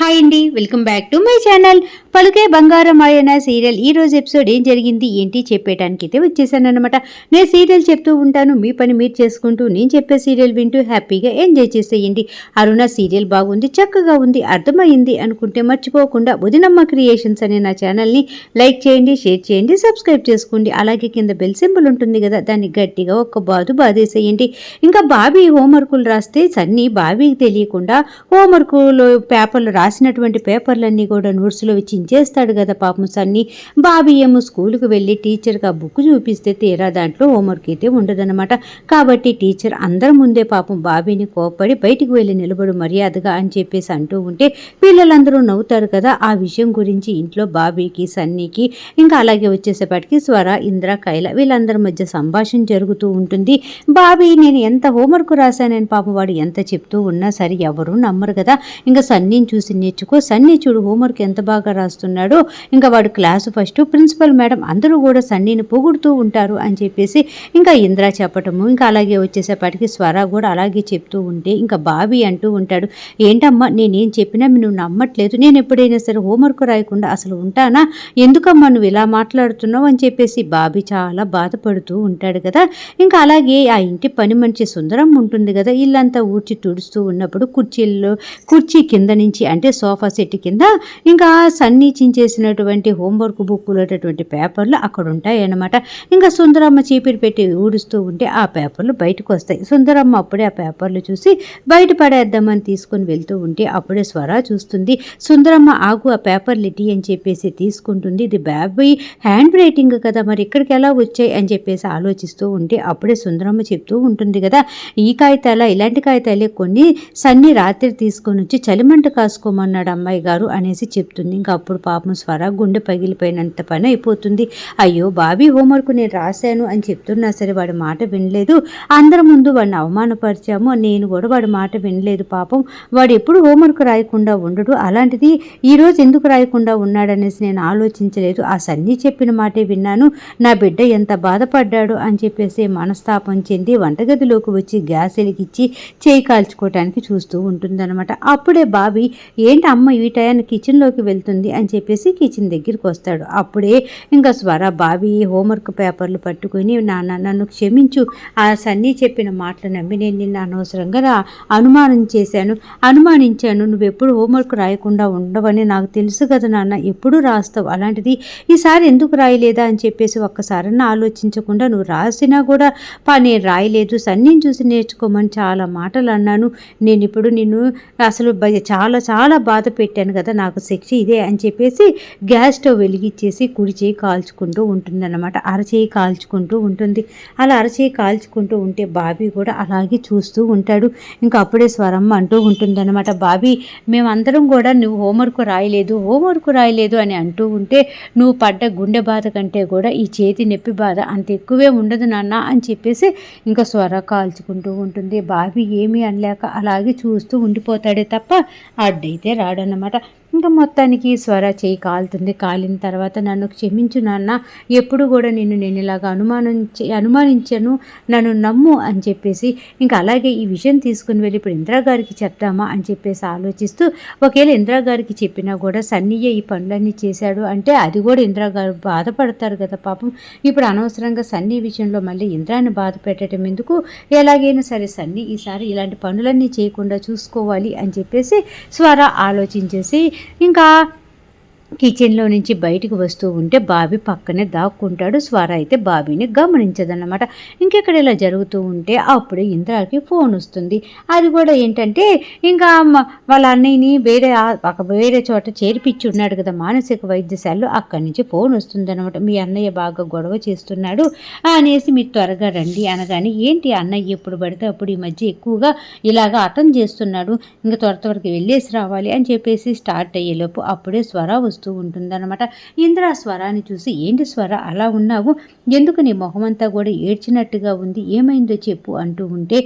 Hi అండి welcome back to my channel. పలుకే బంగారం ఆయన సీరియల్. ఈ రోజు ఎపిసోడ్ ఏం జరిగింది ఏంటి చెప్పేటానికి అయితే వచ్చేసాను అనమాట నేను సీరియల్ చెప్తూ ఉంటాను మీ పని మీరు చేసుకుంటూ నేను చెప్పే సీరియల్ వింటూ హ్యాపీగా ఎంజాయ్ చేసేయండి. అరుణ సీరియల్ బాగుంది చక్కగా ఉంది అర్థమైంది అనుకుంటే మర్చిపోకుండా ఉదినమ్మ క్రియేషన్స్ అనే నా ఛానల్ని లైక్ చేయండి షేర్ చేయండి సబ్స్క్రైబ్ చేసుకోండి. అలాగే కింద బెల్ సింబల్ ఉంటుంది కదా దాన్ని గట్టిగా ఒక్క బాదు బాధేసేయండి ఇంకా బాబీ హోంవర్కులు రాస్తే సన్నీ బాబీకి తెలియకుండా హోంవర్కులు పేపర్లు రాసినటువంటి పేపర్లన్నీ కూడా నోట్స్లో చించేస్తాడు కదా పాపం సన్నీ. బాబీ ఏమో స్కూల్కి వెళ్ళి టీచర్కి ఆ బుక్ చూపిస్తే తీరా దాంట్లో హోంవర్క్ అయితే ఉండదన్నమాట. కాబట్టి టీచర్ అందరి ముందే పాపం బాబీని కోపడి బయటికి వెళ్ళి నిలబడు మర్యాదగా అని చెప్పేసి అంటూ ఉంటే పిల్లలందరూ నవ్వుతారు కదా. ఆ విషయం గురించి ఇంట్లో బాబీకి సన్నీకి ఇంకా అలాగే వచ్చేసేపాటికి స్వర ఇంద్ర కైల వీళ్ళందరి మధ్య సంభాషణ జరుగుతూ ఉంటుంది. బాబీ నేను ఎంత హోంవర్క్ రాశానని పాపం వాడు ఎంత చెప్తూ ఉన్నా సరే ఎవరూ నమ్మరు కదా. ఇంకా సన్నీని చూసి నేర్చుకో. సన్నీ చూడు హోంవర్క్ ఎంత బాగా రాస్తున్నాడో. ఇంకా వాడు క్లాసు ఫస్ట్ ప్రిన్సిపల్ మేడం అందరూ కూడా సన్నీని పొగుడుతూ ఉంటారు అని చెప్పేసి ఇంకా ఇంద్ర చెప్పటము ఇంకా అలాగే వచ్చేసేపాటికి స్వర కూడా అలాగే చెప్తూ ఉంటే ఇంకా బాబి అంటూ ఉంటాడు. ఏంటమ్మా నేనేం చెప్పినా నువ్వు నమ్మట్లేదు. నేను ఎప్పుడైనా సరే హోంవర్క్ రాయకుండా అసలు ఉంటానా? ఎందుకమ్మా నువ్వు ఇలా మాట్లాడుతున్నావు? అని చెప్పేసి బాబీ చాలా బాధపడుతూ ఉంటాడు కదా. ఇంకా అలాగే ఆ ఇంటి పని మనిషి సుందరం ఉంటుంది కదా. ఇల్లంతా ఊడ్చి తుడుస్తూ ఉన్నప్పుడు కుర్చీల్లో కుర్చీ కింద నుంచి అంటే సోఫా సెట్ కింద ఇంకా సన్నీ చించేసినటువంటి హోంవర్క్ బుక్కులటువంటి పేపర్లు అక్కడ ఉంటాయి అన్నమాట ఇంకా సుందరమ్మ చీపిరి పెట్టి ఊడుస్తూ ఉంటే ఆ పేపర్లు బయటకు వస్తాయి. సుందరమ్మ అప్పుడే ఆ పేపర్లు చూసి బయట పడేద్దామని తీసుకొని వెళ్తూ ఉంటే అప్పుడే స్వర చూస్తుంది. సుందరమ్మ ఆగు ఆ పేపర్లు ఇటీ అని చెప్పేసి తీసుకుంటుంది. ఇది బాబీ హ్యాండ్ రైటింగ్ కదా మరి ఇక్కడికి ఎలా వచ్చాయి అని చెప్పేసి ఆలోచిస్తూ ఉంటే అప్పుడే సుందరమ్మ చెప్తూ ఉంటుంది కదా ఈ కాగితాల? ఇలాంటి కాగితాలే కొన్ని సన్ని రాత్రి తీసుకొని వచ్చి చలిమంట చేసుకోమన్నాడు అమ్మాయి గారు అనేసి చెప్తుంది. ఇంకా అప్పుడు పాపం స్వర గుండె పగిలిపోయినంత పని అయిపోతుంది. అయ్యో బాబీ హోంవర్క్ నేను రాశాను అని చెప్తున్నా సరే వాడి మాట వినలేదు. అందరి ముందు వాడిని అవమానపరిచాము నేను కూడా వాడి మాట వినలేదు పాపం. వాడు ఎప్పుడు హోంవర్క్ రాయకుండా ఉండడు. అలాంటిది ఈరోజు ఎందుకు రాయకుండా ఉన్నాడనేసి నేను ఆలోచించలేదు. ఆ సన్నీ చెప్పిన మాటే విన్నాను. నా బిడ్డ ఎంత బాధపడ్డాడు అని చెప్పేసి మనస్తాపం చెంది వంటగదిలోకి వచ్చి గ్యాస్ వెలిగించి చేయి కాల్చుకోవటానికి చూస్తూ ఉంటుందన్నమాట. అప్పుడే బాబీ ఏంటి అమ్మ ఈ టయాన్ని కిచెన్లోకి వెళ్తుంది? అని చెప్పేసి కిచెన్ దగ్గరికి వస్తాడు. అప్పుడే ఇంకా స్వర బావి హోంవర్క్ పేపర్లు పట్టుకొని నాన్న నన్ను క్షమించు. ఆ సన్నీ చెప్పిన మాటలు నమ్మి నేను నిన్న అనవసరంగా అనుమానం చేశాను. అనుమానించాను. నువ్వు ఎప్పుడు హోంవర్క్ రాయకుండా ఉండవని నాకు తెలుసు కదా నాన్న. ఎప్పుడు రాస్తావు? అలాంటిది ఈసారి ఎందుకు రాయలేదా? అని చెప్పేసి ఒక్కసారన్నా ఆలోచించకుండా నువ్వు రాసినా కూడా పా నేను రాయలేదు. సన్నీని చూసి నేర్చుకోమని చాలా మాటలు అన్నాను. నేను ఇప్పుడు నిన్ను అసలు భయ- చాలా చాలా బాధ పెట్టాను కదా నాకు శిక్ష ఇదే అని చెప్పేసి గ్యాస్ స్టవ్ వెలిగిచ్చేసి కుడి చేయి కాల్చుకుంటూ ఉంటుందన్నమాట. అరచేయి కాల్చుకుంటూ ఉంటుంది. అలా అరచేయి కాల్చుకుంటూ ఉంటే బాబీ కూడా అలాగే చూస్తూ ఉంటాడు. ఇంకా అప్పుడే స్వరమ్మ అంటూ ఉంటుందన్నమాట బాబీ మేమందరం కూడా నువ్వు హోంవర్క్ రాయలేదు హోంవర్క్ రాయలేదు అని అంటూ ఉంటే నువ్వు పడ్డ గుండె బాధ కంటే కూడా ఈ చేతి నొప్పి బాధ అంత ఎక్కువే ఉండదు నాన్న అని చెప్పేసి ఇంకా స్వర కాల్చుకుంటూ ఉంటుంది. బాబీ ఏమీ అనలేక అలాగే చూస్తూ ఉండిపోతాడే తప్ప అడ్డైతే రాడన్నమాట. ఇంకా మొత్తానికి స్వర చేయి కాలుతుంది. కాలిన తర్వాత నన్ను క్షమించు నాన్న. ఎప్పుడు కూడా నిన్ను నేను ఇలాగ అనుమానించి అనుమానించను. నన్ను నమ్ము అని చెప్పేసి ఇంకా అలాగే ఈ విషయం తీసుకుని వెళ్ళి ఇప్పుడు ఇందిరాగారికి చెప్తామా అని చెప్పేసి ఆలోచిస్తూ ఒకవేళ ఇందిరాగారికి చెప్పినా కూడా సన్నీయే ఈ పనులన్నీ చేశాడు అంటే అది కూడా ఇందిరాగారు బాధపడతారు కదా పాపం. ఇప్పుడు అనవసరంగా సన్నీ విషయంలో మళ్ళీ ఇంద్రాన్ని బాధ పెట్టడం ఎందుకు? ఎలాగైనా సరే సన్నీ ఈసారి ఇలాంటి పనులన్నీ చేయకుండా చూసుకోవాలి అని చెప్పేసి స్వర ఆలోచించేసి ఇంకా కిచెన్లో నుంచి బయటికి వస్తూ ఉంటే బాబీ పక్కనే దాక్కుంటాడు. స్వర అయితే బాబీని గమనించదన్నమాట. ఇంకెక్కడ ఇలా జరుగుతూ ఉంటే అప్పుడే ఇంద్రాకి ఫోన్ వస్తుంది. అది కూడా ఏంటంటే ఇంకా వాళ్ళ అన్నయ్యని వేరే ఒక వేరే చోట చేర్పిచ్చి ఉన్నాడు కదా మానసిక వైద్యశాలలో అక్కడి నుంచి ఫోన్ వస్తుంది అనమాట మీ అన్నయ్య బాగా గొడవ చేస్తున్నాడు అనేసి మీరు త్వరగా రండి అనగానే ఏంటి అన్నయ్య ఎప్పుడు పడితే అప్పుడు ఈ మధ్య ఎక్కువగా ఇలాగా అతం చేస్తున్నాడు. ఇంకా త్వర త్వరగా వెళ్ళేసి రావాలి అని చెప్పేసి స్టార్ట్ అయ్యేలోపు అప్పుడే స్వర వస్తుంది. వస్తూ ఉంటుందన్నమాట. ఇంద్ర స్వరాన్ని చూసి ఏంటి స్వర అలా ఉన్నావు? ఎందుకు నీ మొహం అంతా కూడా ఏడ్చినట్టుగా ఉంది? ఏమైందో చెప్పు అంటూ ఉంటే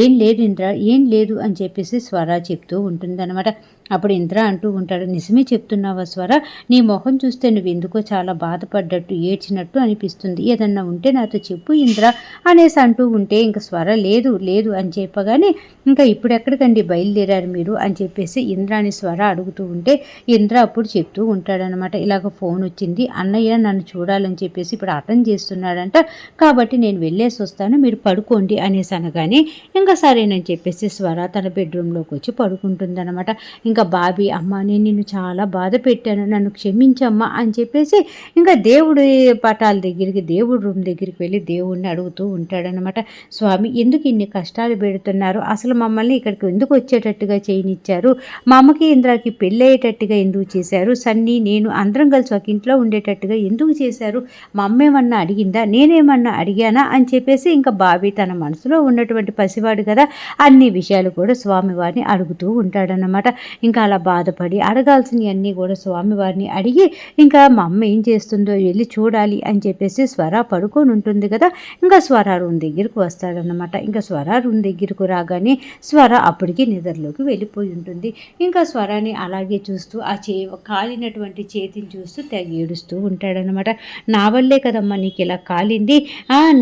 ఏం లేదు ఇంద్ర ఏం లేదు అని చెప్పేసి స్వర చెప్తూ ఉంటుందన్నమాట. అప్పుడు ఇంద్ర అంటూ ఉంటాడు నిజమే చెప్తున్నావా స్వర? నీ మొహం చూస్తే నువ్వు ఎందుకో చాలా బాధపడ్డట్టు ఏడ్చినట్టు అనిపిస్తుంది. ఏదన్నా ఉంటే నాతో చెప్పు ఇంద్ర అనేసి అంటూ ఉంటే ఇంక స్వర లేదు లేదు అని చెప్పగానే ఇంకా ఇప్పుడు ఎక్కడికండి బయలుదేరారు మీరు? అని చెప్పేసి ఇంద్రాని స్వర అడుగుతూ ఉంటే ఇంద్ర అప్పుడు చెప్తూ ఉంటాడనమాట. ఇలాగ ఫోన్ వచ్చింది అన్నయ్య నన్ను చూడాలని చెప్పేసి ఇప్పుడు అటెండ్ చేస్తున్నాడంట. కాబట్టి నేను వెళ్ళేసి వస్తాను మీరు పడుకోండి అనేసి అనగానే ఇంకా సరేనని చెప్పేసి స్వర తన బెడ్రూమ్లోకి వచ్చి పడుకుంటుందన్నమాట ఇంకా బాబీ అమ్మ నేను నిన్ను చాలా బాధ పెట్టాను నన్ను క్షమించమ్మా అని చెప్పేసి ఇంకా దేవుడి పటాల దగ్గరికి దేవుడి రూమ్ దగ్గరికి వెళ్ళి దేవుడిని అడుగుతూ ఉంటాడనమాట స్వామి ఎందుకు ఇన్ని కష్టాలు పెడుతున్నారు? అసలు మమ్మల్ని ఇక్కడికి ఎందుకు వచ్చేటట్టుగా చేయనిచ్చారు? మా అమ్మకి ఇంద్రాకి పెళ్ళి అయ్యేటట్టుగా ఎందుకు చేశారు? సన్నీ నేను అందరం కలిసి ఒక ఇంట్లో ఉండేటట్టుగా ఎందుకు చేశారు? మా అమ్మ ఏమన్నా అడిగిందా? నేనేమన్నా అడిగానా? అని చెప్పేసి ఇంకా బాబీ తన మనసులో ఉన్నటువంటి పసివాడు కదా అన్ని విషయాలు కూడా స్వామివారిని అడుగుతూ ఉంటాడనమాట ఇంకా అలా బాధపడి అడగాల్సినవన్నీ కూడా స్వామివారిని అడిగి ఇంకా మా అమ్మ ఏం చేస్తుందో వెళ్ళి చూడాలి అని చెప్పేసి స్వర పడుకొని ఉంటుంది కదా. ఇంకా స్వర రూమ్ దగ్గరకు వస్తాడనమాట ఇంకా స్వర రూమ్ దగ్గరకు రాగానే స్వర అప్పటికి నిద్రలోకి వెళ్ళిపోయి ఉంటుంది. ఇంకా స్వరాన్ని అలాగే చూస్తూ ఆ చే కాలినటువంటి చేతిని చూస్తూ తెగ ఏడుస్తూ ఉంటాడనమాట నా వల్లే కదమ్మా నీకు ఇలా కాలింది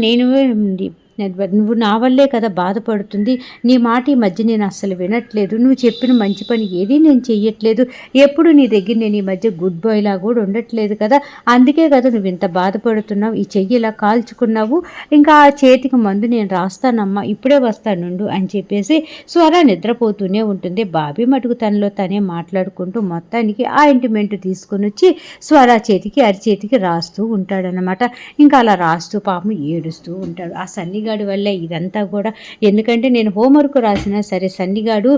నేను నెడ్వర్డ్ నువ్వు నా వల్లే కదా బాధపడుతుంది. నీ మాట ఈ మధ్య నేను అస్సలు వినట్లేదు. నువ్వు చెప్పిన మంచి పని ఏది నేను చెయ్యట్లేదు. ఎప్పుడు నీ దగ్గర నేను ఈ మధ్య గుడ్ బాయ్ లా కూడా ఉండట్లేదు కదా. అందుకే కదా నువ్వు ఇంత బాధపడుతున్నావు. ఈ చెయ్యి ఇలా కాల్చుకున్నావు. ఇంకా ఆ చేతికి మందు నేను రాస్తానమ్మా ఇప్పుడే వస్తానుండు అని చెప్పేసి స్వర నిద్రపోతూనే ఉంటుంది. బాబీ మటుకు తనలో తనే మాట్లాడుకుంటూ మొత్తానికి ఆ ఇంటిమెంట్ తీసుకొని వచ్చి స్వర చేతికి అరిచేతికి రాస్తూ ఉంటాడనమాట ఇంకా అలా రాస్తూ పాపం ఏడుస్తూ ఉంటాడు. ఆ సన్నిగాడు వల్లే ఇదంతా కూడా. ఎందుకంటే నేను హోంవర్క్ రాసినా సరే సన్నిగాడు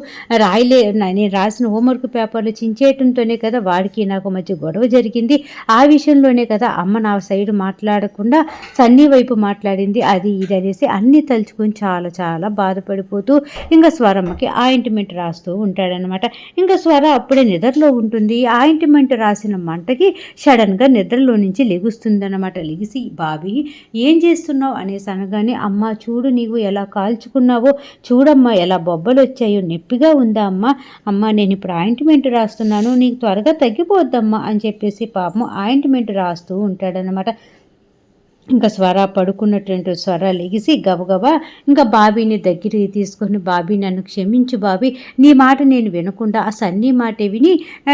రాయలే నేను రాసిన హోంవర్క్ పేపర్లు చించేయటంతోనే కదా వాడికి నాకు మధ్య గొడవ జరిగింది. ఆ విషయంలోనే కదా అమ్మ నా సైడ్ మాట్లాడకుండా సన్నీ వైపు మాట్లాడింది. అది ఇది అనేసి అన్నీ తలుచుకొని చాలా చాలా బాధపడిపోతూ ఇంకా స్వరమ్మకి ఆయింట్మెంట్ రాస్తూ ఉంటాడనమాట ఇంకా స్వర అప్పుడే నిద్రలో ఉంటుంది. ఆయింట్మెంట్ రాసిన మంటకి సడన్గా నిద్రలో నుంచి లెగుస్తుందన్నమాట. లెగిసి బాబీ ఏం చేస్తున్నావు? అనేసి అనగానే అమ్మ చూడు నీవు ఎలా కాల్చుకున్నావో చూడమ్మా ఎలా బొబ్బలు వచ్చాయో నొప్పిగా ఉందా అమ్మా? అమ్మ నేను ఇప్పుడు ఆయింట్మెంట్ రాస్తున్నాను నీకు త్వరగా తగ్గిపోద్దమ్మా అని చెప్పేసి పాపం ఆయింట్మెంట్ రాస్తూ ఉంటాడనమాట ఇంకా స్వర పడుకున్నటువంటి స్వర లెగిసి గబగబా ఇంకా బాబీని దగ్గరికి తీసుకొని బాబీ నన్ను క్షమించు బాబీ నీ మాట నేను వినకుండా ఆ సన్నీ మాట విని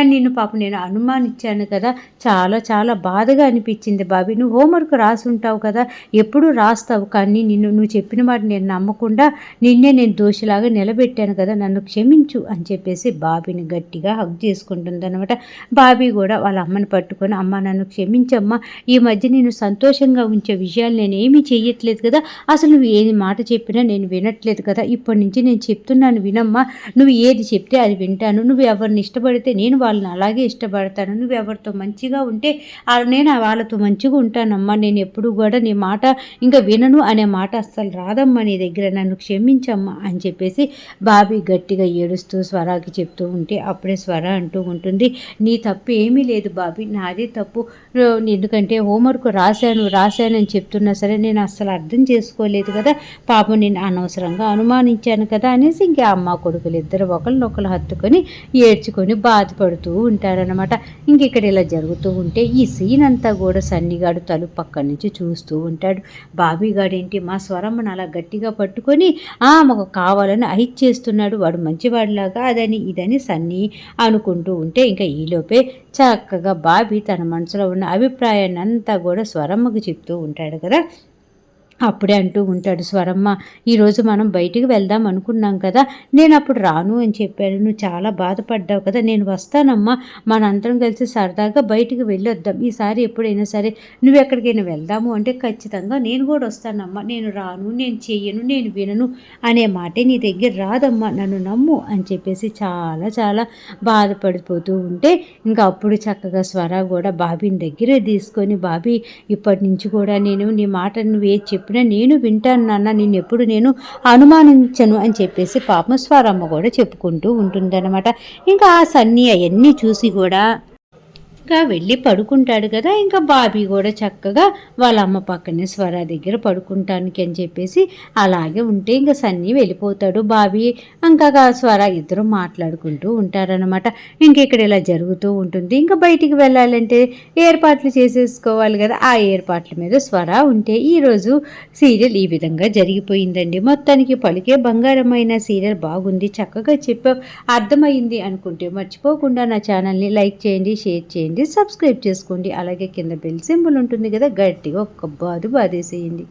నిన్ను పాప నేను అనుమానించాను కదా చాలా చాలా బాధగా అనిపించింది బాబీ. నువ్వు హోంవర్క్ రాసి ఉంటావు కదా ఎప్పుడూ రాస్తావు కానీ నిన్ను నువ్వు చెప్పిన మాట నేను నమ్మకుండా నిన్నే నేను దోషిలాగా నిలబెట్టాను కదా నన్ను క్షమించు అని చెప్పేసి బాబీని గట్టిగా హగ్ చేసుకుంటుంది అనమాట బాబీ కూడా వాళ్ళ అమ్మని పట్టుకొని అమ్మ నన్ను క్షమించమ్మా ఈ మధ్య నేను సంతోషంగా ఉంచే విషయాలు నేను ఏమీ చేయట్లేదు కదా. అసలు నువ్వు ఏది మాట చెప్పినా నేను వినట్లేదు కదా. ఇప్పటి నుంచి నేను చెప్తున్నాను వినమ్మా. నువ్వు ఏది చెప్తే అది వింటాను. నువ్వు ఎవరిని ఇష్టపడితే నేను వాళ్ళని అలాగే ఇష్టపడతాను. నువ్వు ఎవరితో మంచిగా ఉంటే నేను వాళ్ళతో మంచిగా ఉంటానమ్మా. నేను ఎప్పుడు కూడా నీ మాట ఇంకా వినను అనే మాట అస్సలు రాదమ్మా. నీ దగ్గర నన్ను క్షమించమ్మా అని చెప్పేసి బాబీ గట్టిగా ఏడుస్తూ స్వరాకి చెప్తూ ఉంటే అప్పుడే స్వర అంటూ ఉంటుంది. నీ తప్పు ఏమీ లేదు బాబీ. నాదే తప్పు. ఎందుకంటే హోంవర్క్ రాశాను రాశాను. నేను చెప్తున్నా సరే నేను అస్సలు అర్థం చేసుకోలేదు కదా పాపం నేను అనవసరంగా అనుమానించాను కదా అనేసి ఇంకా అమ్మ కొడుకులు ఇద్దరు ఒకరినొకరు హత్తుకొని ఏడ్చుకొని బాధపడుతూ ఉంటారనమాట ఇంక ఇక్కడ ఇలా జరుగుతూ ఉంటే ఈ సీన్ అంతా కూడా సన్నిగాడు తలుపు పక్క నుంచి చూస్తూ ఉంటాడు. బాబీగాడు ఏంటి మా స్వరమ్మను అలా గట్టిగా పట్టుకొని ఆ మాకు కావాలని ఐచ్ చేస్తున్నాడు వాడు మంచివాడిలాగా అదని ఇదని సన్నీ అనుకుంటూ ఉంటే ఇంకా ఈలోపే చక్కగా బాబీ తన మనసులో ఉన్న అభిప్రాయాన్ని అంతా కూడా స్వరమ్మకు చెప్తూ ఉంటాడు కదా. అప్పుడే అంటూ ఉంటాడు స్వరమ్మ ఈరోజు మనం బయటికి వెళ్దాం అనుకున్నాం కదా నేను అప్పుడు రాను అని చెప్పాను నువ్వు చాలా బాధపడ్డావు కదా నేను వస్తానమ్మా. మనందరం కలిసి సరదాగా బయటికి వెళ్ళొద్దాం. ఈసారి ఎప్పుడైనా సరే నువ్వు ఎక్కడికైనా వెళ్దాము అంటే ఖచ్చితంగా నేను కూడా వస్తానమ్మా. నేను రాను నేను చెయ్యను నేను వినను అనే మాటే నీ దగ్గర రాదమ్మా. నన్ను నమ్ము అని చెప్పేసి చాలా చాలా బాధపడిపోతూ ఉంటే ఇంకా అప్పుడు చక్కగా స్వర కూడా బాబీని దగ్గరే తీసుకొని బాబీ ఇప్పటి నుంచి కూడా నేను నీ మాట నువ్వు ఏది చెప్పినా నేను వింటాను నాన్న నిన్నెప్పుడు ఎప్పుడు నేను అనుమానించను అని చెప్పేసి పాపం స్వరమ్మ కూడా చెప్పుకుంటూ ఉంటుందన్నమాట. ఇంకా ఆ సన్నీ అవన్నీ చూసి కూడా ఇంకా వెళ్ళి పడుకుంటాడు కదా. ఇంకా బాబీ కూడా చక్కగా వాళ్ళ అమ్మ పక్కనే స్వర దగ్గర పడుకుంటానికి అని చెప్పేసి అలాగే ఉంటే ఇంకా సన్నీ వెళ్ళిపోతాడు. బాబీ ఇంకా స్వర ఇద్దరు మాట్లాడుకుంటూ ఉంటారనమాట ఇంక ఇక్కడ ఇలా జరుగుతూ ఉంటుంది. ఇంకా బయటికి వెళ్ళాలంటే ఏర్పాట్లు చేసేసుకోవాలి కదా. ఆ ఏర్పాట్ల మీద స్వర ఉంటే ఈరోజు సీరియల్ ఈ విధంగా జరిగిపోయిందండి. మొత్తానికి పలికే బంగారమైన సీరియల్ బాగుంది. చక్కగా చెప్పా అర్థమైంది అనుకుంటే మర్చిపోకుండా నా ఛానల్ని లైక్ చేయండి షేర్ చేయండి. సబ్స్క్రైబ్ చేసుకోండి. అలాగే కింద బెల్ సింబల్ ఉంటుంది కదా గట్టిగా ఒక్క బాదు బాదేసేయండి